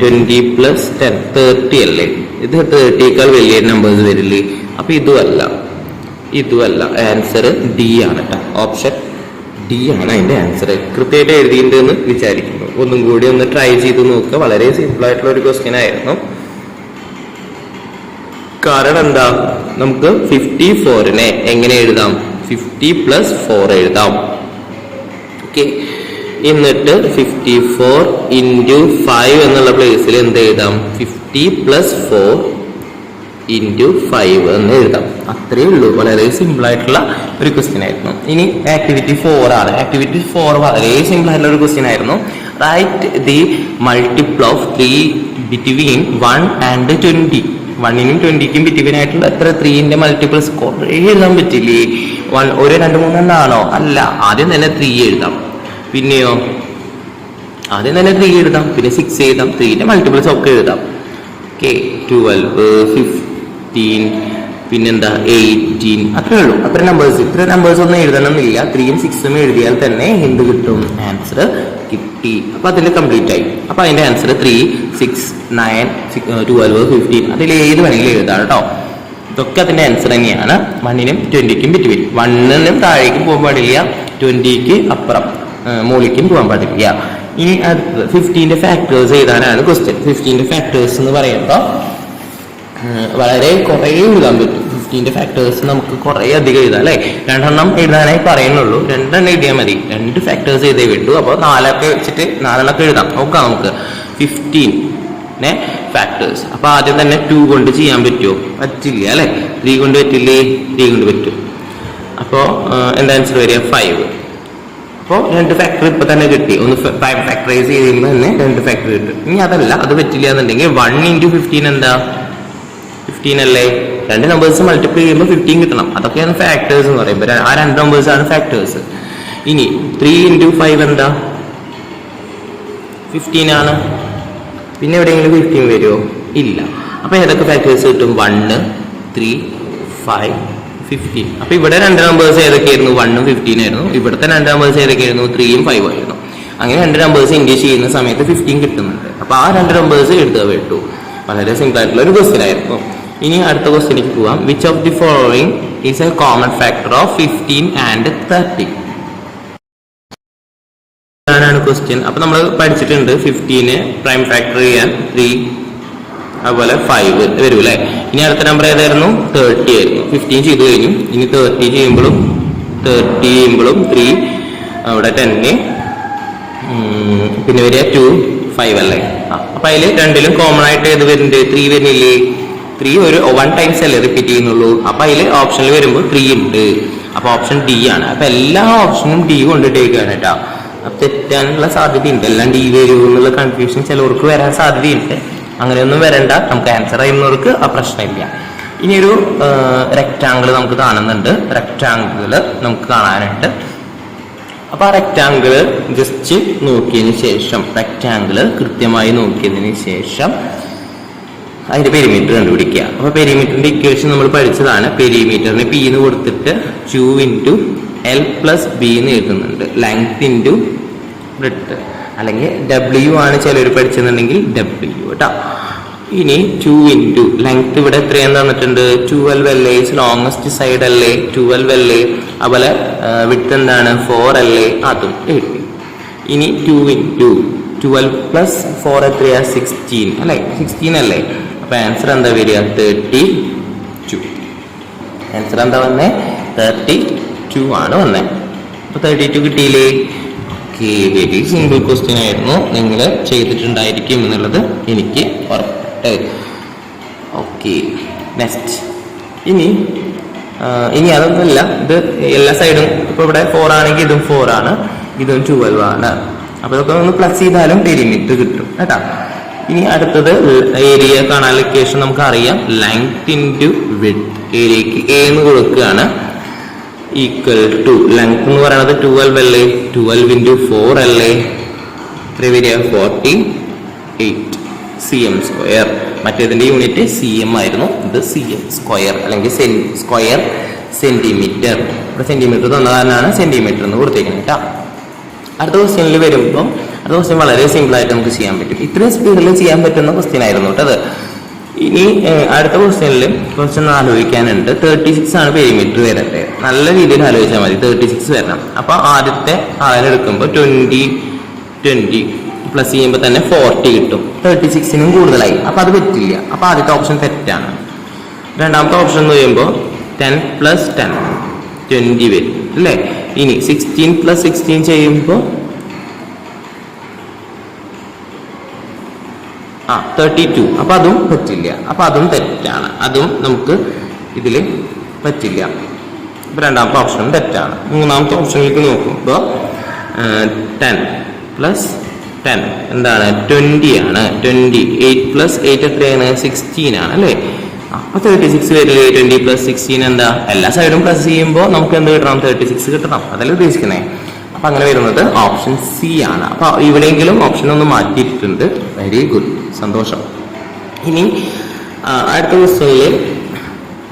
twenty plus ten thirty അല്ലേ? ഇത് തേർട്ടിയേക്കാൾ വലിയ നമ്പേഴ്സ് വരില്ലേ? അപ്പോൾ ഇതും അല്ല ഇതുമല്ല. ആൻസർ ഡി ആണ് കേട്ടോ ഓപ്ഷൻ ഡി ആണ് അതിന്റെ ആൻസർ കൃത്യമായിട്ട് എഴുതിയിട്ടുണ്ടെന്ന് വിചാരിക്കുന്നു. ഒന്നും കൂടി ഒന്ന് ട്രൈ ചെയ്ത് നോക്കുക വളരെ സിമ്പിൾ ആയിട്ടുള്ള ഒരു ക്വസ്റ്റ്യൻ ആയിരുന്നു. കാരണം എന്താ? നമുക്ക് ഫിഫ്റ്റി ഫോറിനെ എങ്ങനെ എഴുതാം? ഫിഫ്റ്റി പ്ലസ് ഫോർ എഴുതാം. ഓക്കെ എന്നിട്ട് ഫിഫ്റ്റി ഫോർ ഇന്റു ഫൈവ് എന്നുള്ള പ്ലേസിൽ എന്ത് എഴുതാം? Fifty plus four into five എന്ന് എഴുതാം. അത്രയേ ഉള്ളൂ. വളരെ സിമ്പിൾ ആയിട്ടുള്ള ഒരു ക്വസ്റ്റ്യൻ ആയിരുന്നു. ഇനി ആക്ടിവിറ്റി ഫോർ ആണ്. ആക്ടിവിറ്റി ഫോർ വളരെ സിമ്പിൾ ആയിട്ടുള്ള ഒരു ക്വസ്റ്റ്യൻ ആയിരുന്നു. Write the multiple of three between one and twenty വണ്ണിനും ട്വന്റിക്കും ബിറ്റ്വീൻ ആയിട്ടുള്ള എത്ര ത്രീന്റെ മൾട്ടിപ്പിൾസ് കുറേ എഴുതാൻ പറ്റില്ലേ? വൺ ഒരു രണ്ട് മൂന്നെണ്ണാണോ അല്ല ആദ്യം തന്നെ ത്രീ എഴുതാം. പിന്നെയോ? ആദ്യം തന്നെ ത്രീ എഴുതാം. പിന്നെ സിക്സ് എഴുതാം. ത്രീന്റെ മൾട്ടിപ്പിൾസ് ഒക്കെ എഴുതാം. ഓക്കെ ട്വൽവ് ഫിഫ്റ്റീൻ പിന്നെന്താ? എയ്റ്റീൻ അത്രേ ഉള്ളൂ. അത്ര നമ്പേഴ്സ് ഇത്ര നമ്പേഴ്സ് ഒന്നും എഴുതണമെന്നില്ല. ത്രീയും സിക്സും എഴുതിയാൽ തന്നെ എന്ത് കിട്ടും? ആൻസർ കിട്ടി. അപ്പൊ അതിൽ കംപ്ലീറ്റ് ആയി. അപ്പൊ അതിന്റെ answer three six nine twelve fifteen അതിൽ ഏത് വേണമെങ്കിലും എഴുതാം കേട്ടോ. ഇതൊക്കെ അതിന്റെ ആൻസർ തന്നെയാണ്. വണ്ണിനും ട്വന്റിക്കും ബിറ്റ്വീൻ വണ്ണിനും താഴേക്കും പോകാൻ പാടില്ല. ട്വന്റിക്ക് അപ്പുറം മുകളിലേക്കും പോകാൻ പാടില്ല. ഇനി അടുത്തത് ഫിഫ്റ്റീന്റെ ഫാക്ടേഴ്സ് എഴുതാനാണ് ക്വസ്റ്റ്യൻ ഫിഫ്റ്റീന്റെ ഫാക്ടേഴ്സ് എന്ന് പറയുമ്പോൾ വളരെ കുറേ എഴുതാൻ പറ്റും. ഫിഫ്റ്റീന്റെ ഫാക്ടേഴ്സ് നമുക്ക് കുറേ അധികം എഴുതാം അല്ലേ? രണ്ടെണ്ണം എഴുതാനായി പറയുന്നുള്ളൂ. രണ്ടെണ്ണം എഴുതിയാൽ മതി. രണ്ട് ഫാക്ടേഴ്സ് എഴുതേ വിട്ടു അപ്പോൾ നാലൊക്കെ വെച്ചിട്ട് നാലെണ്ണൊക്കെ എഴുതാം. നോക്കാം നമുക്ക്. ഫിഫ്റ്റീനെ ഫാക്ടേഴ്സ് അപ്പോൾ ആദ്യം തന്നെ ടു കൊണ്ട് ചെയ്യാൻ പറ്റുമോ? പറ്റില്ല അല്ലേ? ത്രീ കൊണ്ട് പറ്റില്ലേ? ത്രീ കൊണ്ട് പറ്റും. അപ്പോൾ എന്താ ആൻസർ വരിക? ഫൈവ് അപ്പോൾ രണ്ട് ഫാക്ടറി ഇപ്പൊ തന്നെ കിട്ടി. ഒന്ന് ഫാക്ടറൈസ് ചെയ്യുമ്പോൾ തന്നെ രണ്ട് ഫാക്ടറി കിട്ടും. ഇനി അതല്ല അത് പറ്റില്ല എന്നുണ്ടെങ്കിൽ വൺ ഇന്റു ഫിഫ്റ്റീൻ എന്താ? ഫിഫ്റ്റീൻ അല്ലേ? രണ്ട് നമ്പേഴ്സ് മൾട്ടിപ്ലൈ ചെയ്യുമ്പോൾ ഫിഫ്റ്റീൻ കിട്ടണം. അതൊക്കെയാണ് ഫാക്ടേഴ്സ് എന്ന് പറയുമ്പോൾ ആ രണ്ട് നമ്പേഴ്സ് ആണ് ഫാക്ടേഴ്സ് ഇനി ത്രീ ഇന്റു ഫൈവ് എന്താ? ഫിഫ്റ്റീൻ ആണ്. പിന്നെ എവിടെയെങ്കിലും ഫിഫ്റ്റീൻ വരുമോ ഇല്ല. അപ്പോൾ ഏതൊക്കെ ഫാക്ടേഴ്സ് കിട്ടും? വണ്ണ് ത്രീ ഫൈവ് ഫിഫ്റ്റീൻ അപ്പോൾ ഇവിടെ രണ്ട് നമ്പേഴ്സ് ഏതൊക്കെയായിരുന്നു? വണ്ണും ഫിഫ്റ്റീൻ ആയിരുന്നു. ഇവിടുത്തെ രണ്ട് നമ്പേഴ്സ് ഏതൊക്കെയായിരുന്നു? ത്രീയും ഫൈവ് ആയിരുന്നു. അങ്ങനെ രണ്ട് നമ്പേഴ്സ് ഇൻഡ്യൂസ് ചെയ്യുന്ന സമയത്ത് ഫിഫ്റ്റീൻ കിട്ടുന്നുണ്ട്. അപ്പോൾ ആ രണ്ട് നമ്പേഴ്സ് എഴുതുക വിട്ടു. വളരെ സിമ്പിൾ ആയിട്ടുള്ള ഒരു ക്വസ്റ്റ്യൻ ആയിരുന്നു. ഇനി അടുത്ത ക്വസ്റ്റ്യനിലേക്ക് പോവാം. Which of the following is a common factor of fifteen and thirty ആണ് ക്വസ്റ്റ്യൻ അപ്പൊ നമ്മൾ പഠിച്ചിട്ടുണ്ട് ഫിഫ്റ്റീന് പ്രൈം ഫാക്ടർ ചെയ്യാൻ ത്രീ അതുപോലെ ഫൈവ് വരും അല്ലെ ഇനി അടുത്ത നമ്പർ ഏതായിരുന്നു? തേർട്ടി ആയിരുന്നു. ഫിഫ്റ്റീൻ ചെയ്തു കഴിഞ്ഞു. ഇനി തേർട്ടി ചെയ്യുമ്പോഴും തേർട്ടി ചെയ്യുമ്പോഴും ത്രീ അവിടെ ടെന്ന് പിന്നെ വരിക ടു ഫൈവ് അല്ലേ? അപ്പൊ അതിൽ രണ്ടിലും കോമൺ ആയിട്ട് ഏത് വരുന്നുണ്ട്? ത്രീ വരുന്നില്ലേ? ത്രീ ഒരു വൺ ടൈംസ് അല്ലേ റിപ്പീറ്റ് ചെയ്യുന്നുള്ളൂ. അപ്പൊ അതിൽ ഓപ്ഷനിൽ വരുമ്പോൾ ത്രീ ഉണ്ട്. അപ്പൊ ഓപ്ഷൻ ഡി ആണ്. അപ്പൊ എല്ലാ ഓപ്ഷനും ഡി കൊണ്ടിട്ടേക്കാണ് കേട്ടോ അപ്പൊ തെറ്റാനുള്ള സാധ്യതയുണ്ട്. എല്ലാം ഡി വരൂ എന്നുള്ള കൺഫ്യൂഷൻ ചിലവർക്ക് വരാൻ സാധ്യതയുണ്ട്. അങ്ങനെയൊന്നും വരണ്ട. നമുക്ക് ആൻസർ ചെയ്യുന്നവർക്ക് ആ പ്രശ്നമില്ല. ഇനി ഒരു റെക്റ്റാങ്കിൾ നമുക്ക് കാണുന്നുണ്ട്. റെക്റ്റാങ്കിൾ നമുക്ക് കാണാനുണ്ട്. അപ്പൊ ആ റെക്റ്റാങ്കിൾ ജസ്റ്റ് നോക്കിയതിന് ശേഷം റെക്റ്റാങ്കിൾ കൃത്യമായി നോക്കിയതിന് ശേഷം അതിന്റെ പെരിമീറ്റർ കണ്ടുപിടിക്കുക. അപ്പോൾ പെരിമീറ്ററിന്റെ ഇക്വേഷൻ നമ്മൾ പഠിച്ചതാണ്. പെരിമീറ്ററിന് പി എന്ന് കൊടുത്തിട്ട് two into L plus B എന്ന് എഴുതുന്നുണ്ട്. ലെങ്ത് ഇന്റു ബ്രിട്ട് അല്ലെങ്കിൽ ഡബ്ല്യു ആണ് ചിലർ പഠിച്ചെന്നുണ്ടെങ്കിൽ ഡബ്ല്യു കേട്ടോ ഇനി ടു ഇന്റു ലെങ്ത് ഇവിടെ എത്രയെന്ന് തന്നിട്ടുണ്ട്? ട്വൽവ് അല്ലേ ലോങ്സ്റ്റ് സൈഡ് അല്ലേ ട്വൽവ് അല്ലേ അതുപോലെ വിട്ട് എന്താണ്? ഫോർ അല്ലേ അതും എഴുതി. ഇനി two into twelve plus four എത്രയാ? സിക്സ്റ്റീൻ അല്ലേ? സിക്സ്റ്റീൻ അല്ലേ അപ്പൊ ആൻസർ എന്താ വരിക? തേർട്ടി ടു ആൻസർ എന്താ വന്നേ? തേർട്ടി ടു ആണ് വന്നേ. അപ്പൊ തേർട്ടി ടു കിട്ടിയില്ലേ? ഓക്കെ വെരി സിമ്പിൾ ക്വസ്റ്റ്യൻ ആയിരുന്നു. നിങ്ങൾ ചെയ്തിട്ടുണ്ടായിരിക്കും എന്നുള്ളത് എനിക്ക് ഉറപ്പുണ്ട് ഓക്കെ നെക്സ്റ്റ് ഇനി ഇനി അതൊന്നുമില്ല. ഇത് എല്ലാ സൈഡും ഇപ്പൊ ഇവിടെ ഫോർ ആണെങ്കിൽ ഇതും ഫോർ ആണ്. ഇതും ട്വൽവ് ആണ്. അപ്പൊ ഇതൊക്കെ ഒന്ന് പ്ലസ് ചെയ്താലും പെരിമീറ്റർ കിട്ടും. കേട്ടാ? ഇനി അടുത്തത് ഏരിയ കാണാൻ ലൊക്കേഷൻ നമുക്ക് അറിയാം ലെങ്ത് ഇന്റു വിഡ് ഏരിയക്ക് എ എന്ന് കൊടുക്കുകയാണ്. ഈക്വൽ ടു ലെങ്ത് എന്ന് പറയുന്നത് ട്വൽവ് അല്ലേ ട്വൽവ് ഇന്റു ഫോർ അല്ലേ എത്ര വരിക. Forty eight C M square മറ്റേതിന്റെ unit C M ആയിരുന്നു. ഇത് സി എം സ്ക്വയർ അല്ലെങ്കിൽ സെൻ സ്ക്വയർ സെന്റിമീറ്റർ ഇവിടെ സെന്റിമീറ്റർ തന്ന കാരണമാണ് സെന്റിമീറ്റർ എന്ന് കൊടുത്തേക്കുന്നത് കേട്ടോ. അടുത്ത ക്വസ്റ്റ്യനിൽ വരുമ്പോൾ അടുത്ത ക്വസ്റ്റ്യൻ വളരെ സിമ്പിളായിട്ട് നമുക്ക് ചെയ്യാൻ പറ്റും. ഇത്രയും സ്പീഡിൽ ചെയ്യാൻ പറ്റുന്ന ക്വസ്റ്റ്യൻ ആയിരുന്നു കേട്ടോ അത്. ഇനി അടുത്ത ക്വസ്റ്റ്യനിൽ കുറച്ചൊന്ന് ആലോചിക്കാനുണ്ട്. തേർട്ടി സിക്സ് ആണ് പെരിമീറ്റർ വരേണ്ടത് നല്ല രീതിയിൽ ആലോചിച്ചാൽ മതി. തേർട്ടി സിക്സ് വരണം. അപ്പോൾ ആദ്യത്തെ ആരെടുക്കുമ്പോൾ ട്വന്റി ട്വന്റി പ്ലസ് ചെയ്യുമ്പോൾ തന്നെ ഫോർട്ടി കിട്ടും. തേർട്ടി സിക്സിനും കൂടുതലായി. അപ്പോൾ അത് പറ്റില്ല. അപ്പോൾ ആദ്യത്തെ ഓപ്ഷൻ തെറ്റാണ്. രണ്ടാമത്തെ ഓപ്ഷൻ എന്ന് പറയുമ്പോൾ ടെൻ പ്ലസ് ടെൻ ട്വന്റി വരും. അല്ലേ? ഇനി സിക്സ്റ്റീൻ പ്ലസ് സിക്സ്റ്റീൻ ചെയ്യുമ്പോൾ ആ തേർട്ടി ടു അപ്പം അതും പറ്റില്ല. അപ്പം അതും തെറ്റാണ്. അതും നമുക്ക് ഇതിൽ പറ്റില്ല. അപ്പം രണ്ടാമത്തെ ഓപ്ഷനും തെറ്റാണ്. മൂന്നാമത്തെ ഓപ്ഷനിലേക്ക് നോക്കുമ്പോൾ ടെൻ പ്ലസ് ടെൻ എന്താണ്? ട്വന്റി ആണ്. ട്വന്റി എയ്റ്റ് പ്ലസ് എയ്റ്റ് എത്രയാണ്? സിക്സ്റ്റീൻ ആണ് അല്ലേ? അപ്പോൾ തേർട്ടി സിക്സ് വരില്ലേ ട്വന്റി പ്ലസ് സിക്സ്റ്റീൻ എന്താ? എല്ലാ സൈഡും പ്ലസ് ചെയ്യുമ്പോൾ നമുക്ക് എന്ത് കിട്ടണം? തേർട്ടി സിക്സ് കിട്ടണം. അതല്ലേ ഉദ്ദേശിക്കുന്നത് അപ്പം അങ്ങനെ വരുന്നത് ഓപ്ഷൻ സി ആണ്. അപ്പോൾ ഇവിടെയെങ്കിലും ഓപ്ഷൻ ഒന്ന് മാറ്റിയിട്ടുണ്ട്. വെരി ഗുഡ് സന്തോഷം. ഇനി അടുത്ത ക്വസ്റ്റ്യനിൽ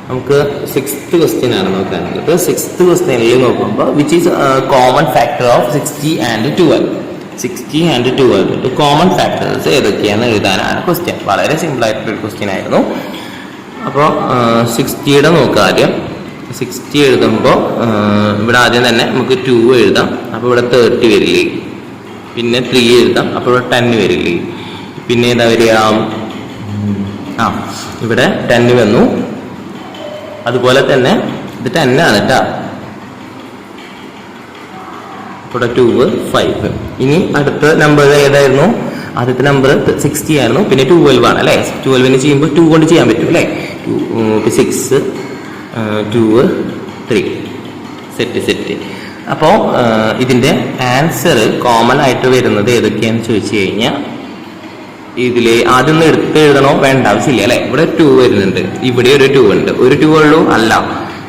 നമുക്ക് സിക്സ്ത് ക്വസ്റ്റ്യൻ ആണ് നോക്കാനുള്ളത്. സിക്സ്ത് ക്വസ്റ്റ്യനിൽ നോക്കുമ്പോൾ which is common factor of sixty and twelve sixty and twelve common factors ഏതൊക്കെയാണ് എഴുതാനാണ് ക്വസ്റ്റ്യൻ വളരെ സിമ്പിൾ ആയിട്ടുള്ള ഒരു ക്വസ്റ്റ്യൻ ആയിരുന്നു. അപ്പോൾ സിക്സ്റ്റിയുടെ നോക്കുക ആദ്യം. സിക്സ്റ്റി എഴുതുമ്പോൾ ഇവിടെ ആദ്യം തന്നെ നമുക്ക് ടു എഴുതാം. അപ്പോൾ ഇവിടെ തേർട്ടി വരില്ലേ? പിന്നെ ത്രീ എഴുതാം. അപ്പോൾ ഇവിടെ ടെൻ വരില്ലേ? പിന്നെ ഏതാ വരിക ആ ഇവിടെ ടെൻ വന്നു. അതുപോലെ തന്നെ ഇത് ടെൻ ആണ് കേട്ടോ ഇവിടെ ടു ഫൈവ് ഇനി അടുത്ത നമ്പർ ഏതായിരുന്നു? ആദ്യത്തെ നമ്പർ സിക്സ്റ്റി ആയിരുന്നു. പിന്നെ ട്വൽവ് ആണ് അല്ലേ? ട്വൽവിന് ചെയ്യുമ്പോൾ ടു കൊണ്ട് ചെയ്യാൻ പറ്റും അല്ലേ? Two six two three set set അപ്പോൾ ഇതിന്റെ ആൻസർ കോമൺ ആയിട്ട് വരുന്നത് ഏതൊക്കെയാണെന്ന് ചോദിച്ചു കഴിഞ്ഞാൽ ഇതിൽ ആദ്യം ഒന്ന് എടുത്ത് എഴുതണോ? വേണ്ട ആവശ്യമില്ല അല്ലെ? ഇവിടെ ടു വരുന്നുണ്ട്. ഇവിടെ ഒരു ടു ഉണ്ട്. ഒരു ടു ഉള്ളൂ? അല്ല.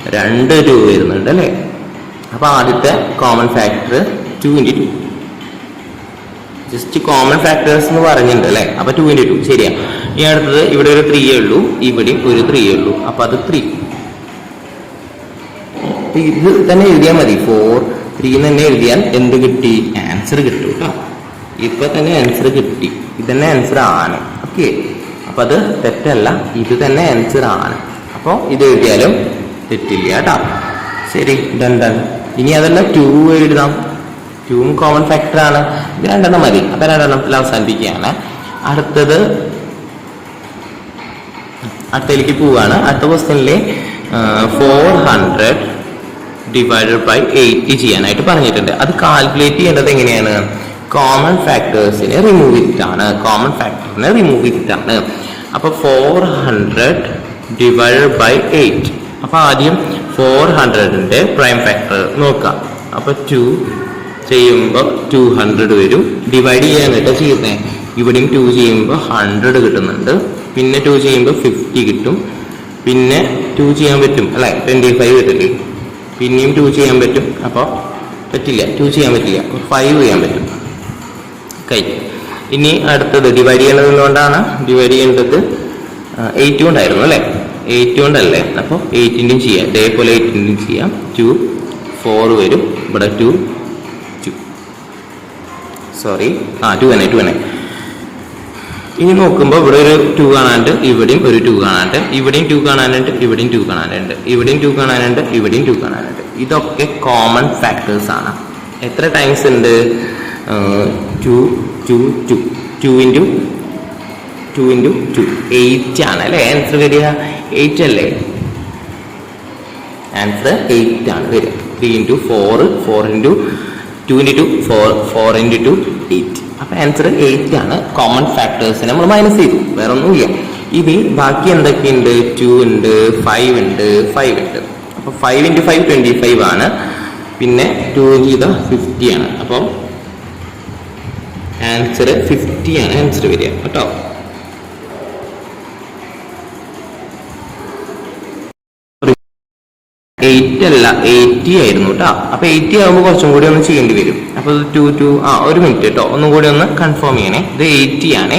രണ്ട് ടു വരുന്നുണ്ട് അല്ലെ? അപ്പൊ ആദ്യത്തെ common factor two into two just common factors എന്ന് പറഞ്ഞിട്ടുണ്ട് അല്ലേ? അപ്പൊ ടു ഇന്റു ടു ശരിയാ. ഈ അടുത്തത് ഇവിടെ ഒരു ത്രീയേ ഉള്ളൂ ഇവിടെയും ഒരു ത്രീയേ ഉള്ളൂ. അപ്പൊ അത് ത്രീ ഇത് തന്നെ എഴുതിയാൽ മതി. ഫോർ ത്രീ തന്നെ എഴുതിയാൽ എന്ത് കിട്ടി? ആൻസർ കിട്ടും കേട്ടോ. ഇപ്പൊ തന്നെ ആൻസർ കിട്ടി. ഇത് തന്നെ ആൻസർ ആണ്. ഓക്കെ അപ്പൊ അത് തെറ്റല്ല. ഇത് തന്നെ ആൻസർ ആണ്. അപ്പോൾ ഇത് എഴുതിയാലും തെറ്റില്ല കേട്ടോ. ശരി. ഡൺ ഡൺ ഇനി അതല്ല ടു എഴുതാം. ടൂവും കോമൺ ഫാക്ടർ ആണ്. ഇത് രണ്ടെണ്ണം മതി. അപ്പൊ രണ്ടെണ്ണത്തിൽ അവസാനിപ്പിക്കുകയാണ്. അടുത്തത് അടുത്തതിലേക്ക് പോവുകയാണ്. അടുത്ത ക്വസ്റ്റ്യനിലെ four hundred divided by eighty ചെയ്യാനായിട്ട് പറഞ്ഞിട്ടുണ്ട്. അത് കാൽക്കുലേറ്റ് ചെയ്യേണ്ടത് എങ്ങനെയാണ്? കോമൺ ഫാക്ടേഴ്സിനെ റിമൂവ് ചെയ്തിട്ടാണ് കോമൺ ഫാക്ടറിനെ റിമൂവ് ചെയ്തിട്ടാണ് അപ്പോൾ four hundred divide by eight അപ്പോൾ ആദ്യം ഫോർ ഹൺഡ്രഡിന്റെ പ്രൈം ഫാക്ടർ നോക്കാം. അപ്പോൾ ടു ചെയ്യുമ്പോൾ ടു ഹൺഡ്രഡ് വരും. ഡിവൈഡ് ചെയ്യാനായിട്ട് ചെയ്യുന്നത് ഇവിടെയും ടു ചെയ്യുമ്പോൾ ഹൺഡ്രഡ് കിട്ടുന്നുണ്ട്. പിന്നെ ടു ചെയ്യുമ്പോൾ ഫിഫ്റ്റി കിട്ടും. പിന്നെ ടു ചെയ്യാൻ പറ്റും. അല്ലെ? ട്വന്റി ഫൈവ് കിട്ടില്ലേ പിന്നെയും ടു ചെയ്യാൻ പറ്റും. അപ്പോൾ പറ്റില്ല. ടു ചെയ്യാൻ പറ്റില്ല. ഫൈവ് ചെയ്യാൻ പറ്റും. കൈ ഇനി അടുത്തത് ഡിവൈഡ് ചെയ്യേണ്ടത് എന്തുകൊണ്ടാണ് ഡിവൈഡ് ചെയ്യേണ്ടത് എയ്റ്റ് കൊണ്ടായിരുന്നു അല്ലേ? എയ്റ്റ് കൊണ്ടല്ലേ? അപ്പോൾ എയ്റ്റിന്റെയും ചെയ്യാം. ഇതേപോലെ എയ്റ്റിന്റെയും ചെയ്യാം. ടു ഫോർ വരും. ഇവിടെ ടു ടു സോറി ആ ടു തന്നെ ടു തന്നെ. ഇനി നോക്കുമ്പോൾ ഇവിടെ ഒരു ടു കാണാനുണ്ട് ഇവിടെയും ഒരു ടു കാണാനുണ്ട്. ഇവിടെയും ടു കാണാനുണ്ട് ഇവിടെയും ടു കാണാനുണ്ട്. ഇവിടെയും ടു കാണാനുണ്ട് ഇവിടെയും ടു കാണാനുണ്ട്. ഇതൊക്കെ കോമൺ ഫാക്ടേഴ്സ് ആണ്. എത്ര ടൈംസ് ഉണ്ട്? Two two two. Two into two into two. Eight ആണ് അല്ലേ? ആൻസർ വരിക. എയ്റ്റ് അല്ലേ? ആൻസർ എയ്റ്റ് ആണ് വരിക. Three into four four into two into two four four into two eight അപ്പം ആൻസർ എയ്റ്റ് ആണ്. കോമൺ ഫാക്ടേഴ്സ് നമ്മൾ മൈനസ് ചെയ്തു. വേറെ ഒന്നുമില്ല ഇനി ബാക്കി എന്തൊക്കെയുണ്ട്? ടു ഉണ്ട് ഫൈവ് ഉണ്ട് ഫൈവ് ഉണ്ട്. അപ്പോൾ five into five twenty five ആണ്. പിന്നെ ടു ചെയ്ത ഫിഫ്റ്റി ആണ്. അപ്പം ആൻസർ ഫിഫ്റ്റി ആണ് ആൻസർ വരിക. കേട്ടോ? എയ്റ്റ് അല്ല എയ്റ്റി ആയിരുന്നു കേട്ടോ അപ്പൊ എയ്റ്റി ആകുമ്പോൾ കുറച്ചും കൂടി ഒന്ന് ചെയ്യേണ്ടി വരും. അപ്പൊ ടു ടു ആ ഒരു മിനിറ്റ് കേട്ടോ ഒന്നും കൂടി ഒന്ന് കൺഫേം ചെയ്യണേ. ഇത് എയ്റ്റി ആണ്.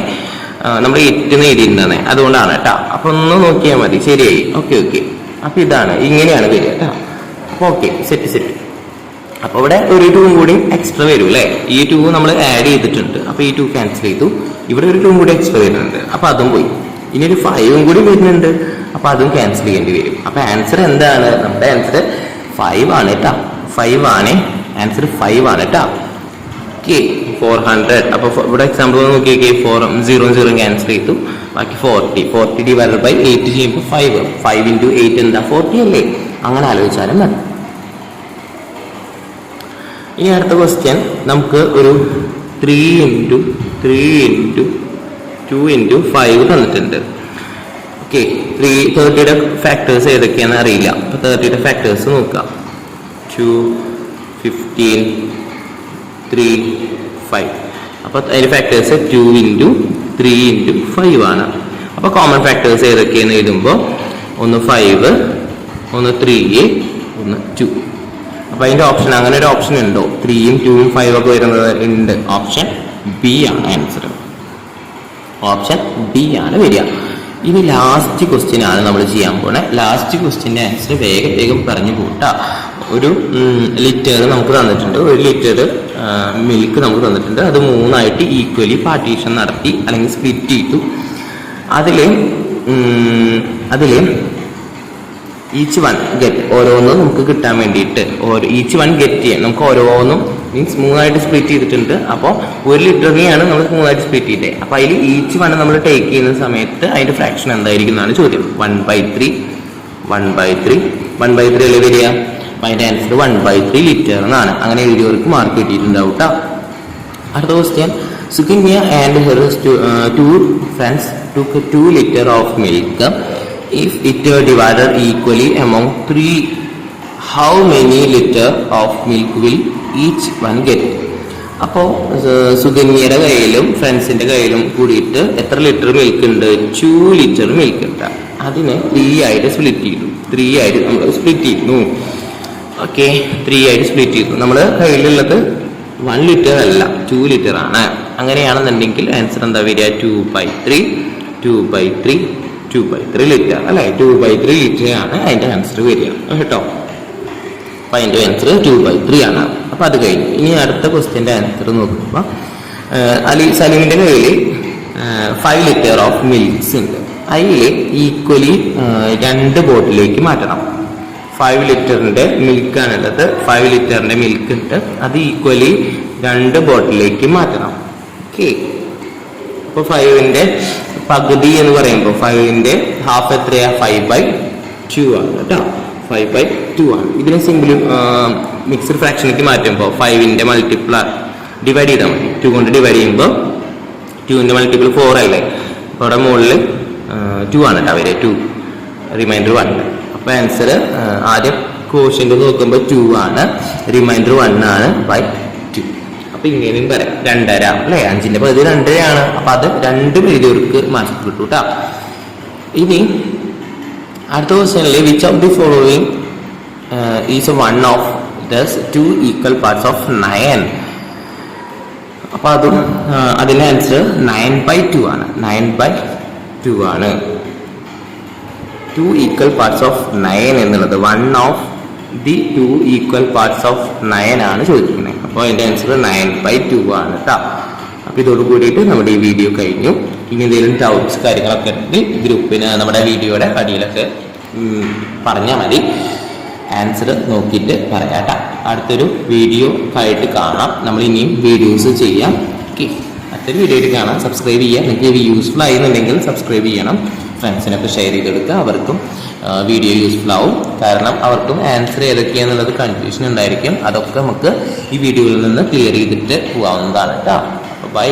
നമ്മൾ എയ്റ്റ് എന്ന് എഴുതിയിരുന്നത് അതുകൊണ്ടാണ് കേട്ടോ അപ്പൊ ഒന്ന് നോക്കിയാൽ മതി. ശരിയായി. ഓക്കെ ഓക്കെ അപ്പൊ ഇതാണ്. ഇങ്ങനെയാണ് വരിക കേട്ടോ അപ്പൊ ഓക്കെ സെറ്റ് സെറ്റ് അപ്പൊ ഇവിടെ ഒരു ടൂവും കൂടി എക്സ്ട്രാ വരും അല്ലേ? ഈ ടൂ നമ്മൾ ആഡ് ചെയ്തിട്ടുണ്ട്. അപ്പോൾ ഈ ടൂ ക്യാൻസൽ ചെയ്തു. ഇവിടെ ഒരു ടൂവും കൂടി എക്സ്ട്രാ വരുന്നുണ്ട്. അപ്പോൾ അതും പോയി. ഇനി ഒരു ഫൈവും കൂടി വരുന്നുണ്ട്. അപ്പോൾ അതും ക്യാൻസൽ ചെയ്യേണ്ടി വരും. അപ്പോൾ ആൻസർ എന്താണ്? നമ്മുടെ ആൻസർ ഫൈവ് ആണ് കേട്ടോ. ഫൈവ് ആണ്. ആൻസർ ഫൈവ് ആണ് കേട്ടോ. ഓക്കെ ഫോർ ഹൺഡ്രഡ് അപ്പൊ ഇവിടെ എക്സാമ്പിൾ നോക്കിയൊക്കെ ഫോർ സീറോ സീറോ ക്യാൻസൽ ചെയ്തു. ബാക്കി forty forty divide by eight ചെയ്യുമ്പോൾ ഫൈവ് ഫൈവ് ഇന്റു എയ്റ്റ് എന്താ? ഫോർട്ടി അല്ലേ? അങ്ങനെ ആലോചിച്ചാലും മതി. ഇനി അടുത്ത ക്വസ്റ്റ്യൻ നമുക്ക് ഒരു three into three into two into five തന്നിട്ടുണ്ട്. ഓക്കെ ത്രീ തേർട്ടിയുടെ ഫാക്ടേഴ്സ് ഏതൊക്കെയാണെന്ന് അറിയില്ല. അപ്പോൾ തേർട്ടിയുടെ ഫാക്ടേഴ്സ് നോക്കാം. ടു ഫിഫ്റ്റീൻ ത്രീ ഫൈവ് അപ്പോൾ അതിന്റെ factors two into three into five ആണ്. അപ്പോൾ കോമൺ ഫാക്ടേഴ്സ് ഏതൊക്കെയെന്ന് എഴുതുമ്പോൾ ഒന്ന് ഫൈവ് ഒന്ന് ത്രീ ഒന്ന് ടു അപ്പൊ അതിന്റെ ഓപ്ഷൻ അങ്ങനെ ഒരു ഓപ്ഷൻ ഉണ്ടോ. ത്രീയും ടൂയും ഫൈവ് ഒക്കെ വരുന്നത് ഉണ്ട്. ഓപ്ഷൻ ബി ആണ് ആൻസർ ഓപ്ഷൻ ബി ആണ് വരിക. ഇനി ലാസ്റ്റ് ക്വസ്റ്റ്യൻ ആണ് നമ്മൾ ചെയ്യാൻ പോണേ. ലാസ്റ്റ് ക്വസ്റ്റ്യന്റെ ആൻസർ വേഗം വേഗം പറഞ്ഞു കൂട്ട. ഒരു ലിറ്റർ നമുക്ക് തന്നിട്ടുണ്ട്. ഒരു ലിറ്റർ മിൽക്ക് നമുക്ക് തന്നിട്ടുണ്ട്. അത് മൂന്നായിട്ട് ഈക്വലി പാർട്ടീഷൻ നടത്തി അല്ലെങ്കിൽ സ്പ്ലിറ്റ് ചെയ്തു. അതിൽ അതിൽ ഈച്ച് വൺ ഗെറ്റ് ഓരോന്നും നമുക്ക് കിട്ടാൻ വേണ്ടിയിട്ട് ഈച്ച് വൺ ഗെറ്റ് ചെയ്യാം. നമുക്ക് ഓരോന്നും മീൻസ് മൂന്നായിട്ട് സ്പ്ലിറ്റ് ചെയ്തിട്ടുണ്ട്. അപ്പോൾ ഒരു ലിറ്ററിനെയാണ് നമ്മൾ മൂന്നായിട്ട് സ്പ്ലിറ്റ് ചെയ്തത് അപ്പോൾ അതിൽ ഈച്ച് വൺ നമ്മൾ ടേക്ക് ചെയ്യുന്ന സമയത്ത് അതിന്റെ ഫ്രാക്ഷൻ എന്തായിരിക്കും എന്നാണ് ചോദ്യം. One by three one by three one by three അല്ലേ വരിക? അപ്പം അതിന്റെ answer one by three litre എന്നാണ്. അങ്ങനെ എഴുതിയവർക്ക് മാർക്ക് കിട്ടിയിട്ടുണ്ടാവും കേട്ടോ അടുത്ത question Sukanya and her two friends took two litre of milk if it divided equally among three how many liter of milk will each one get? അപ്പോൾ സുകന്യയുടെ കയ്യിലും ഫ്രണ്ട്സിന്റെ കയ്യിലും കൂടിയിട്ട് എത്ര ലിറ്റർ മിൽക്ക് ഉണ്ട് ടു ലിറ്റർ മിൽക്ക് ഉണ്ട് അതിനെ three ആയിട്ട് സ്പ്ലിറ്റ് ചെയ്തു. ത്രീ ആയിട്ട് നമ്മൾ സ്പ്ലിറ്റ് ചെയ്യുന്നു ഓക്കെ ത്രീ ആയിട്ട് സ്പ്ലിറ്റ് ചെയ്തു. നമ്മൾ കയ്യിലുള്ളത് വൺ ലിറ്റർ അല്ല ടു ലിറ്റർ ആണ്. അങ്ങനെയാണെന്നുണ്ടെങ്കിൽ ആൻസർ എന്താ വരിക? Two by three two by three two by three litre അല്ലേ? ടു ബൈ ത്രീ ലിറ്റർ ആണ് അതിന്റെ ആൻസർ വരിക. കേട്ടോ? അപ്പൊ അതിന്റെ ആൻസർ ടു ബൈ ത്രീ ആണ്. അപ്പൊ അത് കഴിഞ്ഞു. ഇനി അടുത്ത ക്വസ്റ്റ്യന്റെ ആൻസർ നോക്കുമ്പോൾ അലി സലീമിന്റെ കയ്യിൽ ഫൈവ് ലിറ്റർ ഓഫ് മിൽക്സ് ഉണ്ട്. അതിൽ ഈക്വലി രണ്ട് ബോട്ടിലേക്ക് മാറ്റണം. ഫൈവ് ലിറ്ററിന്റെ മിൽക്ക് ആണുള്ളത്. ഫൈവ് ലിറ്ററിന്റെ മിൽക്ക് ഉണ്ട്. അത് ഈക്വലി രണ്ട് ബോട്ടിലേക്ക് മാറ്റണം. ഓക്കെ അപ്പൊ ഫൈവിന്റെ പകുതി എന്ന് പറയുമ്പോൾ ഫൈവിന്റെ ഹാഫ് എത്രയാ? ഫൈവ് ബൈ ടു ആണ് കേട്ടോ. ഫൈവ് ബൈ ടു ആണ്. ഇതിനെ സിമ്പിൾ മിക്സഡ് ഫ്രാക്ഷനിലേക്ക് മാറ്റുമ്പോൾ ഫൈവിന്റെ മൾട്ടിപ്ലർ ഡിവൈഡ് ചെയ്താൽ മതി. ടു കൊണ്ട് ഡിവൈഡ് ചെയ്യുമ്പോൾ ടുവിന്റെ മൾട്ടിപ്പിൾ ഫോർ അല്ലേ? അപ്പോൾ അവിടെ മുകളിൽ ടു ആണ് കേട്ടോ അവർ. ടു റിമൈൻഡർ വൺ അപ്പൊ ആൻസർ ആദ്യം ക്വസ്റ്റ്യൻ നോക്കുമ്പോൾ ടു ആണ്. റിമൈൻഡർ വൺ ആണ് ബൈ അപ്പൊ ഇങ്ങനെയും പറയാം രണ്ടര അല്ലെ? അഞ്ചിന്റെ പകുതി രണ്ടരയാണ്. അപ്പൊ അത് രണ്ടും എഴുതിയവർക്ക് മാർക്ക് കിട്ടും കേട്ടോ ഇനി അടുത്ത ക്വസ്റ്റ്യനിൽ which of the following is one of those two equal parts of nine അപ്പൊ അതും അതിന്റെ ആൻസർ നയൻ ബൈ ടു ആണ്. നയൻ ബൈ ടു ആണ്. Two equal parts of nine എന്നുള്ളത് one of the two equal parts of nine ആണ് ചോദിക്കുന്നത് അപ്പോൾ അതിന്റെ ആൻസർ നയൻ ബൈ ടു ആണ് കേട്ടോ അപ്പോൾ ഇതോട് കൂടിയിട്ട് നമ്മുടെ ഈ വീഡിയോ കഴിഞ്ഞു. ഇനി എന്തെങ്കിലും ഡൗട്ട്സ് കാര്യങ്ങളൊക്കെ ഉണ്ടെങ്കിൽ ഗ്രൂപ്പിന് നമ്മുടെ വീഡിയോയുടെ അടിയിലൊക്കെ പറഞ്ഞാൽ മതി. ആൻസർ നോക്കിയിട്ട് പറയാട്ടാ അടുത്തൊരു വീഡിയോ ആയിട്ട് കാണാം. നമ്മൾ ഇനിയും വീഡിയോസ് ചെയ്യാം. ഓക്കെ അടുത്തൊരു വീഡിയോ ആയിട്ട് കാണാം. സബ്സ്ക്രൈബ് ചെയ്യുക നിങ്ങൾക്ക് ഇത് യൂസ്ഫുൾ ആയിരുന്നുണ്ടെങ്കിൽ സബ്സ്ക്രൈബ് ചെയ്യണം. ഫ്രണ്ട്സിനൊക്കെ ഷെയർ ചെയ്ത് കൊടുക്കുക അവർക്കും വീഡിയോ യൂസ്ഫുൾ ആവും. കാരണം അവർക്കും ആൻസർ ഏതൊക്കെയാണെന്നുള്ളത് കൺഫ്യൂഷൻ ഉണ്ടായിരിക്കും. അതൊക്കെ നമുക്ക് ഈ വീഡിയോയിൽ നിന്ന് ക്ലിയർ ചെയ്തിട്ട് പോകാവുന്നതാണ് കേട്ടോ ബൈ